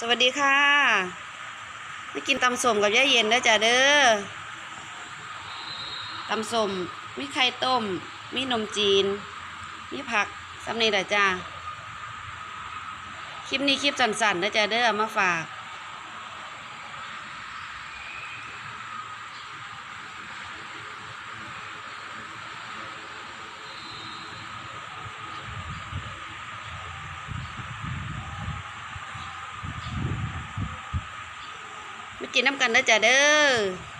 สวัสดีค่ะไม่กินตำส้มกับย่าเย็นเด้อจ้าเด้อตำส้มมีไข่ต้ม มีนมจีน มีผักสำเนียดจ้าคลิปนี้คลิปสั้นๆเด้อจ้าเด้อมาฝาก มากินน้ำกันนะจ๊ะเด้อ